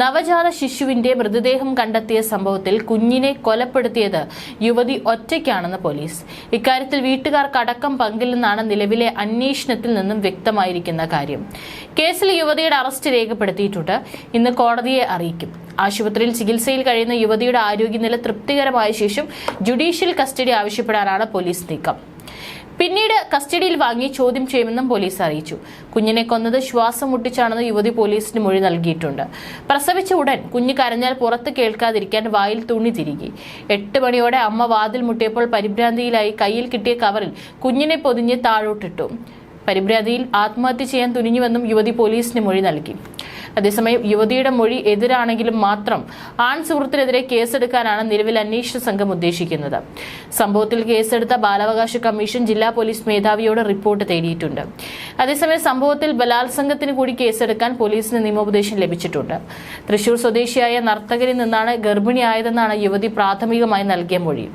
നവജാത ശിശുവിന്റെ മൃതദേഹം കണ്ടെത്തിയ സംഭവത്തിൽ കുഞ്ഞിനെ കൊലപ്പെടുത്തിയത് യുവതി ഒറ്റയ്ക്കാണെന്ന് പോലീസ്. ഇക്കാര്യത്തിൽ വീട്ടുകാർക്ക് അടക്കം പങ്കില്ലെന്നാണ് നിലവിലെ അന്വേഷണത്തിൽ നിന്നും വ്യക്തമായിരിക്കുന്ന കാര്യം. കേസിൽ യുവതിയുടെ അറസ്റ്റ് രേഖപ്പെടുത്തിയിട്ടുണ്ട്. ഇന്ന് കോടതിയെ അറിയിക്കും. ആശുപത്രിയിൽ ചികിത്സയിൽ കഴിയുന്ന യുവതിയുടെ ആരോഗ്യനില തൃപ്തികരമായ ശേഷം ജുഡീഷ്യൽ കസ്റ്റഡി ആവശ്യപ്പെടാനാണ് പോലീസ് നീക്കം. പിന്നീട് കസ്റ്റഡിയിൽ വാങ്ങി ചോദ്യം ചെയ്യുമെന്നും പോലീസ് അറിയിച്ചു. കുഞ്ഞിനെ കൊന്നത് ശ്വാസം മുട്ടിച്ചാണെന്ന് യുവതി പോലീസിന് മൊഴി നൽകിയിട്ടുണ്ട്. പ്രസവിച്ച ഉടൻ കുഞ്ഞ് കരഞ്ഞാൽ പുറത്ത് കേൾക്കാതിരിക്കാൻ വായിൽ തുണി തിരികെ. എട്ട് മണിയോടെ അമ്മ വാതിൽ മുട്ടിയപ്പോൾ പരിഭ്രാന്തിയിലായി കയ്യിൽ കിട്ടിയ കവറിൽ കുഞ്ഞിനെ പൊതിഞ്ഞ് താഴോട്ടിട്ടു. പരിഭ്രാന്തിയിൽ ആത്മഹത്യ ചെയ്യാൻ തുനിഞ്ഞുവെന്നും യുവതി പോലീസിന് മൊഴി നൽകി. അതേസമയം യുവതിയുടെ മൊഴി എതിരാണെങ്കിലും മാത്രം ആൺ സുഹൃത്തിനെതിരെ കേസെടുക്കാനാണ് നിലവിൽ അന്വേഷണ സംഘം ഉദ്ദേശിക്കുന്നത്. സംഭവത്തിൽ കേസെടുത്ത ബാലാവകാശ കമ്മീഷൻ ജില്ലാ പോലീസ് മേധാവിയോട് റിപ്പോർട്ട് തേടിയിട്ടുണ്ട്. അതേസമയം സംഭവത്തിൽ ബലാത്സംഗത്തിന് കൂടി കേസെടുക്കാൻ പോലീസിന് നിയമോപദേശം ലഭിച്ചിട്ടുണ്ട്. തൃശൂർ സ്വദേശിയായ നർത്തകരിൽ നിന്നാണ് ഗർഭിണിയായതെന്നാണ് യുവതി പ്രാഥമികമായി നൽകിയ മൊഴി.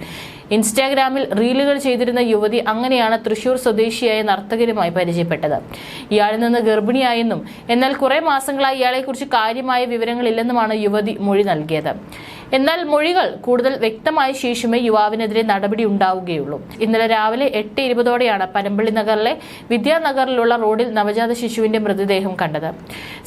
ഇൻസ്റ്റാഗ്രാമിൽ റീലുകൾ ചെയ്തിരുന്ന യുവതി അങ്ങനെയാണ് തൃശൂർ സ്വദേശിയായ നർത്തകരുമായി പരിചയപ്പെട്ടത്. ഇയാളിൽ നിന്ന് ഗർഭിണിയായെന്നും എന്നാൽ കുറെ മാസങ്ങളായി ഇയാളെക്കുറിച്ച് കാര്യമായ വിവരങ്ങളില്ലെന്നുമാണ് യുവതി മൊഴി നൽകിയത്. എന്നാൽ മൊഴികൾ കൂടുതൽ വ്യക്തമായ ശേഷമേ യുവാവിനെതിരെ നടപടി ഉണ്ടാവുകയുള്ളൂ. ഇന്നലെ രാവിലെ എട്ട് ഇരുപതോടെയാണ് പരമ്പള്ളി നഗറിലെ വിദ്യാനഗറിലുള്ള റോഡിൽ നവജാത ശിശുവിന്റെ മൃതദേഹം കണ്ടത്.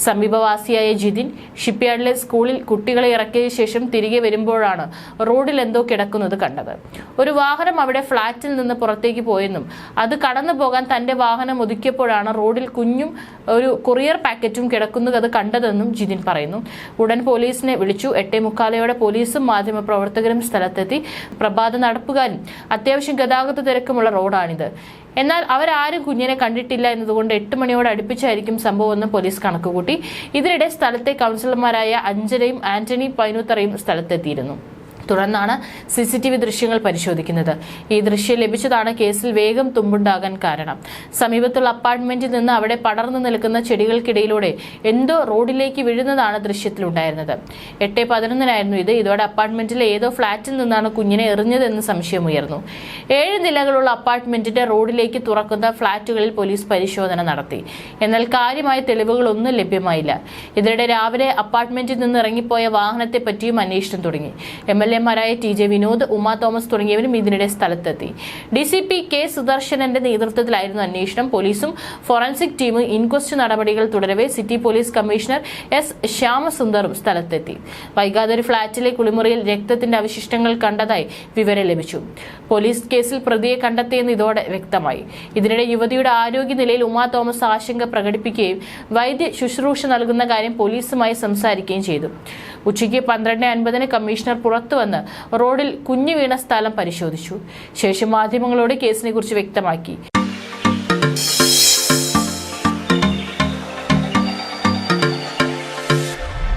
സമീപവാസിയായ ജിതിൻ ഷിപ്പ്യാർഡിലെ സ്കൂളിൽ കുട്ടികളെ ഇറക്കിയ ശേഷം തിരികെ വരുമ്പോഴാണ് റോഡിൽ എന്തോ കിടക്കുന്നത് കണ്ടത്. ഒരു വാഹനം അവിടെ ഫ്ളാറ്റിൽ നിന്ന് പുറത്തേക്ക് പോയെന്നും അത് കടന്നു പോകാൻ തന്റെ വാഹനം ഒതുക്കിയപ്പോഴാണ് റോഡിൽ കുഞ്ഞും ഒരു കൊറിയർ പാക്കറ്റും കിടക്കുന്നത് കണ്ടതെന്നും ജിതിൻ പറയുന്നു. ഉടൻ പോലീസിനെ വിളിച്ചു. എട്ടേ മുക്കാലയോടെ പോലീസും മാധ്യമപ്രവർത്തകരും സ്ഥലത്തെത്തി പ്രഭാത നടപ്പുകാരും അത്യാവശ്യം ഗതാഗത തിരക്കുമുള്ള റോഡാണിത്. എന്നാൽ അവരാരും കുഞ്ഞിനെ കണ്ടിട്ടില്ല എന്നതുകൊണ്ട് എട്ട് മണിയോട് അടുപ്പിച്ചായിരിക്കും സംഭവമെന്ന് പോലീസ് കണക്കുകൂട്ടി. ഇതിനിടെ സ്ഥലത്തെ കൗൺസിലർമാരായ അഞ്ജലയും ആന്റണി പൈനൂത്തറയും സ്ഥലത്തെത്തിയിരുന്നു. തുടർന്നാണ് സി സി ടി വി ദൃശ്യങ്ങൾ പരിശോധിക്കുന്നത്. ഈ ദൃശ്യം ലഭിച്ചതാണ് കേസിൽ വേഗം തുമ്പുണ്ടാകാൻ കാരണം. സമീപത്തുള്ള അപ്പാർട്ട്മെന്റിൽ നിന്ന് അവിടെ പടർന്നു നിൽക്കുന്ന ചെടികൾക്കിടയിലൂടെ എന്തോ റോഡിലേക്ക് വീഴുന്നതാണ് ദൃശ്യത്തിലുണ്ടായിരുന്നത്. എട്ട് പതിനൊന്നിനായിരുന്നു ഇത്. ഇതോടെ അപ്പാർട്ട്മെന്റിലെ ഏതോ ഫ്ളാറ്റിൽ നിന്നാണ് കുഞ്ഞിനെ എറിഞ്ഞതെന്ന് സംശയമുയർന്നു ഏഴ് നിലകളുള്ള അപ്പാർട്ട്മെന്റിന്റെ റോഡിലേക്ക് തുറക്കുന്ന ഫ്ളാറ്റുകളിൽ പോലീസ് പരിശോധന നടത്തി. എന്നാൽ കാര്യമായ തെളിവുകളൊന്നും ലഭ്യമായില്ല. ഇതിനിടെ രാവിലെ അപ്പാർട്ട്മെന്റിൽ നിന്ന് ഇറങ്ങിപ്പോയ വാഹനത്തെ പറ്റിയും അന്വേഷണം തുടങ്ങി. എം എൽ എമാരായ ടി ജെ വിനോദ് ഉമ തോമസ് തുടങ്ങിയവരും ഇതിനിടെ സ്ഥലത്തെത്തി. ഡി സി പി കെ സുദർശനന്റെ നേതൃത്വത്തിലായിരുന്നു അന്വേഷണം. പോലീസും ഫോറൻസിക് ടീമും ഇൻക്വസ്റ്റ് നടപടികൾ തുടരവെ സിറ്റി പോലീസ് കമ്മീഷണർ എസ് ശ്യാമസുന്ദറും സ്ഥലത്തെത്തി. വൈകാതെ ഒരു ഫ്ളാറ്റിലെ കുളിമുറിയിൽ രക്തത്തിന്റെ അവശിഷ്ടങ്ങൾ കണ്ടതായി വിവരം ലഭിച്ചു. പോലീസ് കേസിൽ പ്രതിയെ കണ്ടെത്തിയെന്ന് ഇതോടെ വ്യക്തമായി. ഇതിനിടെ യുവതിയുടെ ആരോഗ്യനിലയിൽ ഉമ തോമസ് ആശങ്ക പ്രകടിപ്പിക്കുകയും വൈദ്യ ശുശ്രൂഷ നൽകുന്ന കാര്യം പോലീസുമായി സംസാരിക്കുകയും ചെയ്തു. ഉച്ചയ്ക്ക് പന്ത്രണ്ട് അൻപതിന് കമ്മീഷണർ പുറത്തുവന്ന് റോഡിൽ കുഞ്ഞു വീണ സ്ഥലം പരിശോധിച്ചു. ശേഷം മാധ്യമങ്ങളോട് കേസിനെക്കുറിച്ച് വ്യക്തമാക്കി.